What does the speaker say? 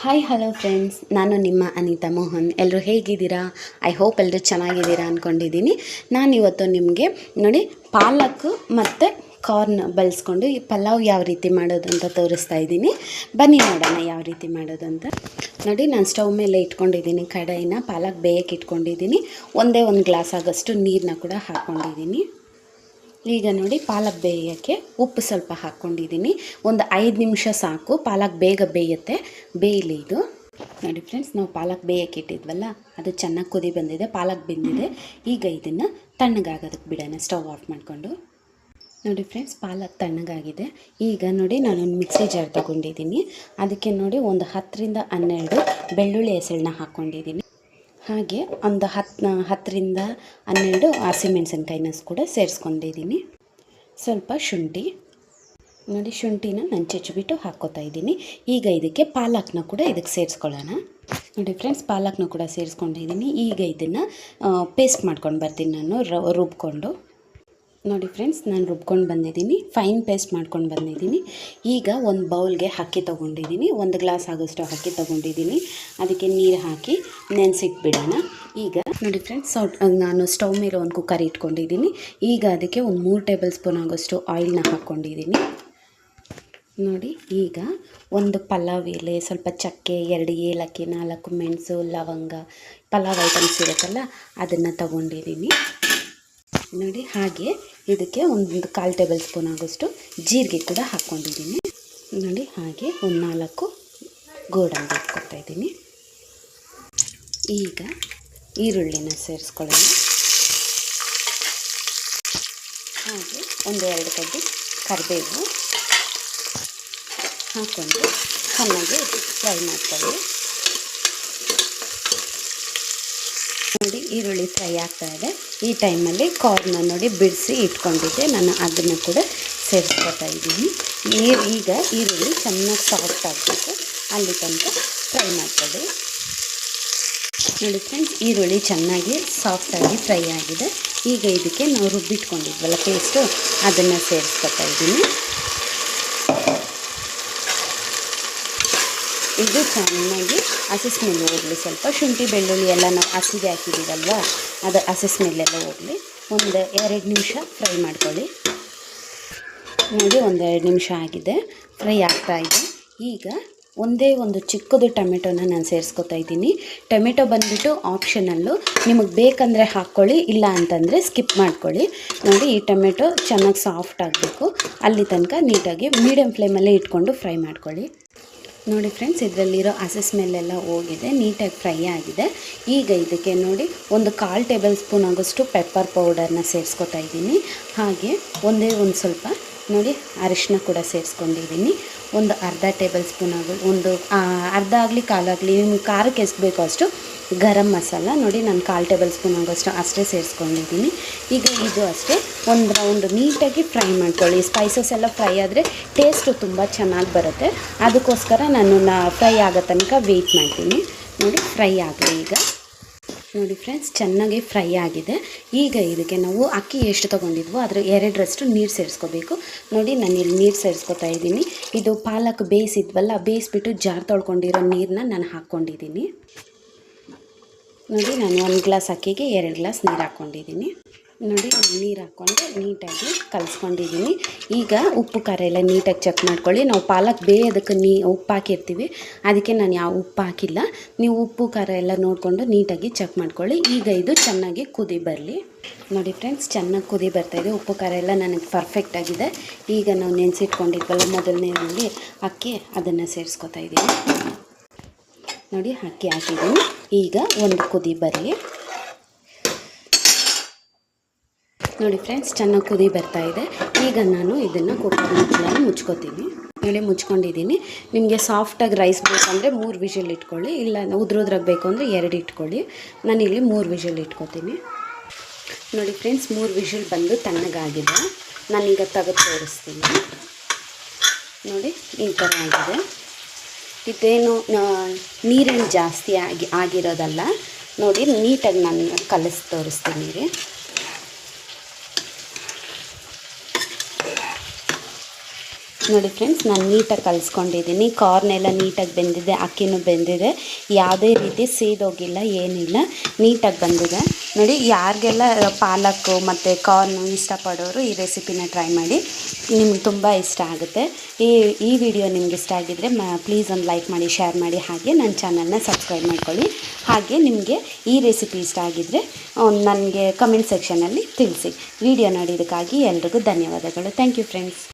Hi hello friends ನಾನು ನಿಮ್ಮ ಅನಿತಾ ಮೋಹನ್. ಎಲ್ಲರೂ ಹೇಗಿದ್ದೀರಾ? ಐ ಹೋಪ್ ಎಲ್ಲರೂ ಚೆನ್ನಾಗಿದ್ದೀರಾ ಅಂದ್ಕೊಂಡಿದ್ದೀನಿ ನಾನಿವತ್ತು ನಿಮಗೆ ನೋಡಿ ಪಾಲಕ್ ಮತ್ತು ಕಾರ್ನ್ ಬಳಸ್ಕೊಂಡು ಈ ಪಲಾವ್ ಯಾವ ರೀತಿ ಮಾಡೋದು ಅಂತ ತೋರಿಸ್ತಾ ಇದ್ದೀನಿ. ಬನ್ನಿ ನೋಡೋಣ ಯಾವ ರೀತಿ ಮಾಡೋದು ಅಂತ. ನೋಡಿ, ನಾನು ಸ್ಟವ್ ಮೇಲೆ ಇಟ್ಕೊಂಡಿದ್ದೀನಿ ಕಡಾಯಿನ. ಪಾಲಕ್ ಬೇಯಕ್ಕೆ ಇಟ್ಕೊಂಡಿದ್ದೀನಿ. ಒಂದೇ ಒಂದು ಗ್ಲಾಸ್ ಆಗೋಷ್ಟು ನೀರನ್ನ ಕೂಡ ಹಾಕ್ಕೊಂಡಿದ್ದೀನಿ ಈಗ ನೋಡಿ ಪಾಲಕ್ ಬೇಯೋಕ್ಕೆ ಉಪ್ಪು ಸ್ವಲ್ಪ ಹಾಕ್ಕೊಂಡಿದ್ದೀನಿ. ಒಂದು ಐದು ನಿಮಿಷ ಸಾಕು. ಪಾಲಕ್ ಬೇಗ ಬೇಯುತ್ತೆ. ಬೇಯಲಿ ಇದು. ನೋಡಿ ಫ್ರೆಂಡ್ಸ್ ನಾವು ಪಾಲಕ್ ಬೇಯಕ್ಕೆ ಇಟ್ಟಿದ್ವಲ್ಲ, ಅದು ಚೆನ್ನಾಗಿ ಕುದಿ ಬಂದಿದೆ, ಪಾಲಕ್ ಬೆಂದಿದೆ. ಈಗ ಇದನ್ನು ತಣ್ಣಗಾಗೋದಕ್ಕೆ ಬಿಡೋಣ, ಸ್ಟವ್ ಆಫ್ ಮಾಡಿಕೊಂಡು. ನೋಡಿ ಫ್ರೆಂಡ್ಸ್ ಪಾಲಕ್ ತಣ್ಣಗಾಗಿದೆ. ಈಗ ನೋಡಿ ನಾನೊಂದು ಮಿಕ್ಸಿ ಜಾರ್ ತೊಗೊಂಡಿದ್ದೀನಿ. ಅದಕ್ಕೆ ನೋಡಿ ಒಂದು ಹತ್ತರಿಂದ ಹನ್ನೆರಡು ಬೆಳ್ಳುಳ್ಳಿ ಹೆಸಳನ್ನ ಹಾಕ್ಕೊಂಡಿದ್ದೀನಿ ಹಾಗೆ ಒಂದು ಹತ್ತು ಹತ್ತರಿಂದ ಹನ್ನೆರಡು ಹಸಿಮೆಣಸಿನ್ಕಾಯಿನ ಕೂಡ ಸೇರಿಸ್ಕೊಂಡಿದ್ದೀನಿ. ಸ್ವಲ್ಪ ಶುಂಠಿ, ನೋಡಿ ಶುಂಠಿನ ನಾನು ಚಚ್ಚಿಬಿಟ್ಟು ಹಾಕ್ಕೋತಾ ಇದ್ದೀನಿ. ಈಗ ಇದಕ್ಕೆ ಪಾಲಕ್ನ ಕೂಡ ಇದಕ್ಕೆ ಸೇರಿಸ್ಕೊಳ್ಳೋಣ. ನೋಡಿ ಫ್ರೆಂಡ್ಸ್ ಪಾಲಕ್ನ ಕೂಡ ಸೇರಿಸ್ಕೊಂಡಿದ್ದೀನಿ. ಈಗ ಇದನ್ನು ಪೇಸ್ಟ್ ಮಾಡ್ಕೊಂಡು ಬರ್ತೀನಿ ನಾನು ರುಬ್ಕೊಂಡು. ನೋಡಿ ಫ್ರೆಂಡ್ಸ್ ನಾನು ರುಬ್ಕೊಂಡು ಬಂದಿದ್ದೀನಿ. ಫೈನ್ ಪೇಸ್ಟ್ ಮಾಡ್ಕೊಂಡು ಬಂದಿದ್ದೀನಿ. ಈಗ ಒಂದು ಬೌಲ್ಗೆ ಅಕ್ಕಿ ತೊಗೊಂಡಿದ್ದೀನಿ. ಒಂದು ಗ್ಲಾಸ್ ಆಗೋಷ್ಟು ಅಕ್ಕಿ ತೊಗೊಂಡಿದ್ದೀನಿ. ಅದಕ್ಕೆ ನೀರು ಹಾಕಿ ನೆನೆಸಿಟ್ಬಿಡೋಣ. ಈಗ ನೋಡಿ ಫ್ರೆಂಡ್ಸ್ ನಾನು ಸ್ಟವ್ ಮೇಲೆ ಒಂದು ಕುಕ್ಕರ್ ಇಟ್ಕೊಂಡಿದ್ದೀನಿ. ಈಗ ಅದಕ್ಕೆ ಒಂದು ಮೂರು ಟೇಬಲ್ ಸ್ಪೂನ್ ಆಗೋಷ್ಟು ಆಯಿಲ್ನ ಹಾಕ್ಕೊಂಡಿದ್ದೀನಿ. ನೋಡಿ, ಈಗ ಒಂದು ಪಲಾವ್ ಎಲೆ, ಸ್ವಲ್ಪ ಚಕ್ಕೆ, ಎರಡು ಏಲಕ್ಕಿ, ನಾಲ್ಕು ಮೆಣಸು, ಲವಂಗ, ಪಲಾವ್ ಐಟಮ್ಸ್ ಇರುತ್ತಲ್ಲ, ಅದನ್ನು ತಗೊಂಡಿದ್ದೀನಿ. ನೋಡಿ, ಹಾಗೆ ಇದಕ್ಕೆ ಒಂದು ಕಾಲು ಟೇಬಲ್ ಸ್ಪೂನ್ ಆಗೋಷ್ಟು ಜೀರಿಗೆ ಕೂಡ ಹಾಕ್ಕೊಂಡಿದ್ದೀನಿ. ನೋಡಿ, ಹಾಗೆ ಒಂದು ನಾಲ್ಕು ಗೋಡಂಬಿ ಹಾಕ್ಕೊತಾ ಇದ್ದೀನಿ. ಈಗ ಈರುಳ್ಳಿನ ಸೇರಿಸ್ಕೊಳ್ಳೋಣ. ಹಾಗೆ ಒಂದು ಎರಡು ಕಡ್ಡಿ ಕರಿಬೇವು ಹಾಕ್ಕೊಂಡು ಚೆನ್ನಾಗಿ ಫ್ರೈ ಮಾಡ್ಕೊಳ್ಳಿ. ನೋಡಿ ಈರುಳ್ಳಿ ಫ್ರೈ ಆಗ್ತಾ ಇದೆ. ಈ ಟೈಮಲ್ಲಿ ಕಾರ್ನ ನೋಡಿ ಬಿಡಿಸಿ ಇಟ್ಕೊಂಡಿದ್ದೆ. ನಾನು ಅದನ್ನು ಕೂಡ ಸೇರಿಸ್ಕೊತಾ ಇದ್ದೀನಿ. ನೀರು ಈಗ ಈರುಳ್ಳಿ ಚೆನ್ನಾಗಿ ಸಾಫ್ಟ್ ಆಗಬೇಕು. ಅಲ್ಲಿ ತನಕ ಫ್ರೈ ಮಾಡ್ತದೆ ನೋಡಿ ಫ್ರೆಂಡ್ಸ್ ಈರುಳ್ಳಿ ಚೆನ್ನಾಗಿ ಸಾಫ್ಟಾಗಿ ಫ್ರೈ ಆಗಿದೆ. ಈಗ ಇದಕ್ಕೆ ನಾವು ರುಬ್ಬಿಟ್ಕೊಂಡಿದ್ವಲ್ಲ ಪೇಸ್ಟು ಅದನ್ನು ಸೇರಿಸ್ಕೊತಾ ಇದ್ದೀನಿ. ಇದು ಚೆನ್ನಾಗಿ ಹಸಿ ಸ್ಮೆಲ್ ಹೋಗಲಿ. ಸ್ವಲ್ಪ ಶುಂಠಿ, ಬೆಳ್ಳುಳ್ಳಿ ಎಲ್ಲ ನಾವು ಹಸಿಗೆ ಹಾಕಿದ್ದೀವಲ್ವ? ಅದು ಹಸಿ ಸ್ಮೆಲ್ಲೆಲ್ಲ ಹೋಗಲಿ. ಒಂದು ಎರಡು ನಿಮಿಷ ಫ್ರೈ ಮಾಡ್ಕೊಳ್ಳಿ. ನೋಡಿ, ಒಂದು ಎರಡು ನಿಮಿಷ ಆಗಿದೆ. ಫ್ರೈ ಆಗ್ತಾ ಇದೆ. ಈಗ ಒಂದೇ ಒಂದು ಚಿಕ್ಕದು ಟೊಮೆಟೊನ ನಾನು ಸೇರಿಸ್ಕೊತಾ ಇದ್ದೀನಿ. ಟೊಮೆಟೊ ಬಂದುಬಿಟ್ಟು ಆಪ್ಷನಲ್ಲು ನಿಮಗೆ ಬೇಕಂದರೆ ಹಾಕ್ಕೊಳ್ಳಿ, ಇಲ್ಲ ಅಂತಂದರೆ ಸ್ಕಿಪ್ ಮಾಡ್ಕೊಳ್ಳಿ. ನೋಡಿ, ಈ ಟೊಮೆಟೊ ಚೆನ್ನಾಗಿ ಸಾಫ್ಟ್ ಆಗಬೇಕು. ಅಲ್ಲಿ ತನಕ ನೀಟಾಗಿ ಮೀಡಿಯಮ್ ಫ್ಲೇಮಲ್ಲೇ ಇಟ್ಕೊಂಡು ಫ್ರೈ ಮಾಡ್ಕೊಳ್ಳಿ. ನೋಡಿ ಫ್ರೆಂಡ್ಸ್ ಇದರಲ್ಲಿರೋ ಹಸೆ ಸ್ಮೆಲ್ಲೆಲ್ಲ ಹೋಗಿದೆ ನೀಟಾಗಿ ಫ್ರೈ ಆಗಿದೆ. ಈಗ ಇದಕ್ಕೆ ನೋಡಿ ಒಂದು ಕಾಲು ಟೇಬಲ್ ಸ್ಪೂನ್ ಆಗೋಷ್ಟು ಪೆಪ್ಪರ್ ಪೌಡರ್ನ ಸೇರಿಸ್ಕೊತಾ ಇದ್ದೀನಿ. ಹಾಗೆ ಒಂದೇ ಒಂದು ಸ್ವಲ್ಪ ನೋಡಿ ಅರಿಶಿನ ಕೂಡ ಸೇರಿಸ್ಕೊಂಡಿದ್ದೀನಿ. ಒಂದು ಅರ್ಧ ಟೇಬಲ್ ಸ್ಪೂನ್ ಆಗೋ, ಒಂದು ಅರ್ಧ ಆಗಲಿ ಕಾಲಾಗಲಿ ನಿಮ್ಗೆ ಖಾರಕ್ಕೆ ಎಷ್ಟು ಬೇಕೋ ಅಷ್ಟು, ಗರಂ ಮಸಾಲ ನೋಡಿ ನಾನು ಕಾಲು ಟೇಬಲ್ ಸ್ಪೂನ್ ಆಗೋಷ್ಟು ಅಷ್ಟೇ ಸೇರಿಸ್ಕೊಂಡಿದ್ದೀನಿ. ಈಗ ಇದು ಅಷ್ಟೇ ಒಂದು ರೌಂಡ್ ನೀಟಾಗಿ ಫ್ರೈ ಮಾಡ್ಕೊಳ್ಳಿ. ಸ್ಪೈಸಸ್ ಎಲ್ಲ ಫ್ರೈ ಆದರೆ ಟೇಸ್ಟು ತುಂಬ ಚೆನ್ನಾಗಿ ಬರುತ್ತೆ. ಅದಕ್ಕೋಸ್ಕರ ನಾನು ನಾ ಫ್ರೈ ಆಗೋ ತನಕ ವೆಯ್ಟ್ ಮಾಡ್ತೀನಿ. ನೋಡಿ ಫ್ರೈ ಆಗಲಿ ಈಗ. ನೋಡಿ ಫ್ರೆಂಡ್ಸ್ ಚೆನ್ನಾಗಿ ಫ್ರೈ ಆಗಿದೆ. ಈಗ ಇದಕ್ಕೆ ನಾವು ಅಕ್ಕಿ ಎಷ್ಟು ತೊಗೊಂಡಿದ್ವೋ ಅದರ ಎರಡರಷ್ಟು ನೀರು ಸೇರಿಸ್ಕೋಬೇಕು. ನೋಡಿ, ನಾನು ಇಲ್ಲಿ ನೀರು ಸೇರಿಸ್ಕೊತಾ ಇದ್ದೀನಿ. ಇದು ಪಾಲಕ್ ಬೇಯಿಸಿದ್ವಲ್ಲ ಬೇಯಿಸ್ಬಿಟ್ಟು ಜಾರ್ ತೊಳ್ಕೊಂಡಿರೋ ನೀರನ್ನ ನಾನು ಹಾಕ್ಕೊಂಡಿದ್ದೀನಿ. ನೋಡಿ, ನಾನು ಒಂದು ಗ್ಲಾಸ್ ಅಕ್ಕಿಗೆ ಎರಡು ಗ್ಲಾಸ್ ನೀರು ಹಾಕ್ಕೊಂಡಿದ್ದೀನಿ. ನೋಡಿ ನೀರು ಹಾಕ್ಕೊಂಡು ನೀಟಾಗಿ ಕಲಿಸ್ಕೊಂಡಿದ್ದೀನಿ. ಈಗ ಉಪ್ಪು, ಖಾರ ಎಲ್ಲ ನೀಟಾಗಿ ಚೆಕ್ ಮಾಡ್ಕೊಳ್ಳಿ. ನಾವು ಪಾಲಕ್ ಬೇಯೋದಕ್ಕೆ ನೀ ಉಪ್ಪು ಹಾಕಿರ್ತೀವಿ. ಅದಕ್ಕೆ ನಾನು ಯಾವ ಉಪ್ಪು ಹಾಕಿಲ್ಲ. ನೀವು ಉಪ್ಪು, ಖಾರ ಎಲ್ಲ ನೋಡಿಕೊಂಡು ನೀಟಾಗಿ ಚೆಕ್ ಮಾಡ್ಕೊಳ್ಳಿ. ಈಗ ಇದು ಚೆನ್ನಾಗಿ ಕುದಿ ಬರಲಿ. ನೋಡಿ ಫ್ರೆಂಡ್ಸ್ ಚೆನ್ನಾಗಿ ಕುದಿ ಬರ್ತಾಯಿದೆ ಉಪ್ಪು, ಖಾರ ಎಲ್ಲ ನನಗೆ ಪರ್ಫೆಕ್ಟ್ ಆಗಿದೆ. ಈಗ ನಾವು ನೆನೆಸಿಟ್ಕೊಂಡಿದ್ವಲ್ಲ ಮೊದಲನೇದಲ್ಲಿ ಅಕ್ಕಿ, ಅದನ್ನು ಸೇರಿಸ್ಕೊತಾ ಇದ್ದೀನಿ. ನೋಡಿ, ಅಕ್ಕಿ ಹಾಕಿದ್ದೀನಿ. ಈಗ ಒಂದು ಕುದಿ ಬರಲಿ. ನೋಡಿ ಫ್ರೆಂಡ್ಸ್ ಚೆನ್ನಾಗಿ ಕುದಿ ಬರ್ತಾ ಇದೆ. ಈಗ ನಾನು ಇದನ್ನು ಕುಕ್ಕರ್ ಮುಚ್ಚಳನ್ನು ಮುಚ್ಕೋತೀನಿ. ನೋಡಿ, ಮುಚ್ಕೊಂಡಿದ್ದೀನಿ. ನಿಮಗೆ ಸಾಫ್ಟಾಗಿ ರೈಸ್ ಬೇಕಂದರೆ ಮೂರು ವಿಷಲ್ ಇಟ್ಕೊಳ್ಳಿ. ಇಲ್ಲ ಉದ್ರುದ್ರಾಗ ಬೇಕು ಅಂದರೆ ಎರಡು ಇಟ್ಕೊಳ್ಳಿ. ನಾನಿಲ್ಲಿ ಮೂರು ವಿಷಲ್ ಇಟ್ಕೊತೀನಿ. ನೋಡಿ ಫ್ರೆಂಡ್ಸ್, ಮೂರು ವಿಷಲ್ ಬಂದು ತಣ್ಣಗಾಗಿದೆ. ನಾನೀಗ ತೆಗೆದು ತೋರಿಸ್ತೀನಿ. ನೋಡಿ, ಈ ಥರ ಆಗಿದೆ. ಇದೇನು ನೀರೇನು ಜಾಸ್ತಿ ಆಗಿ, ಆಗಿರೋದಲ್ಲ. ನೋಡಿ, ನೀಟಾಗಿ ನಾನು ಕಲಿಸಿ ತೋರಿಸ್ತೀನಿ. ನೋಡಿ ಫ್ರೆಂಡ್ಸ್ ನಾನು ನೀಟಾಗಿ ಕಲಿಸ್ಕೊಂಡಿದ್ದೀನಿ. ಕಾರ್ನ್ ಎಲ್ಲ ನೀಟಾಗಿ ಬೆಂದಿದೆ, ಅಕ್ಕಿನೂ ಬೆಂದಿದೆ. ಯಾವುದೇ ರೀತಿ ಸೀದೋಗಿಲ್ಲ ಏನಿಲ್ಲ. ನೀಟಾಗಿ ಬಂದಿದೆ. ನೋಡಿ, ಯಾರಿಗೆಲ್ಲ ಪಾಲಕ್ ಮತ್ತು ಕಾರ್ನು ಇಷ್ಟಪಡೋರು ಈ ರೆಸಿಪಿನ ಟ್ರೈ ಮಾಡಿ, ನಿಮ್ಗೆ ತುಂಬ ಇಷ್ಟ ಆಗುತ್ತೆ. ಈ ಈ ವಿಡಿಯೋ ನಿಮ್ಗೆ ಇಷ್ಟ ಆಗಿದ್ದರೆ ಮ ಪ್ಲೀಸ್ ಒಂದು ಲೈಕ್ ಮಾಡಿ ಶೇರ್ ಮಾಡಿ, ಹಾಗೆ ನನ್ನ ಚಾನಲ್ನ ಸಬ್ಸ್ಕ್ರೈಬ್ ಮಾಡ್ಕೊಳ್ಳಿ. ಹಾಗೆ ನಿಮಗೆ ಈ ರೆಸಿಪಿ ಇಷ್ಟ ಆಗಿದ್ದರೆ ನನಗೆ ಕಮೆಂಟ್ ಸೆಕ್ಷನಲ್ಲಿ ತಿಳಿಸಿ. ವಿಡಿಯೋ ನೋಡಿದ್ದಕ್ಕಾಗಿ ಎಲ್ರಿಗೂ ಧನ್ಯವಾದಗಳು. Thank you friends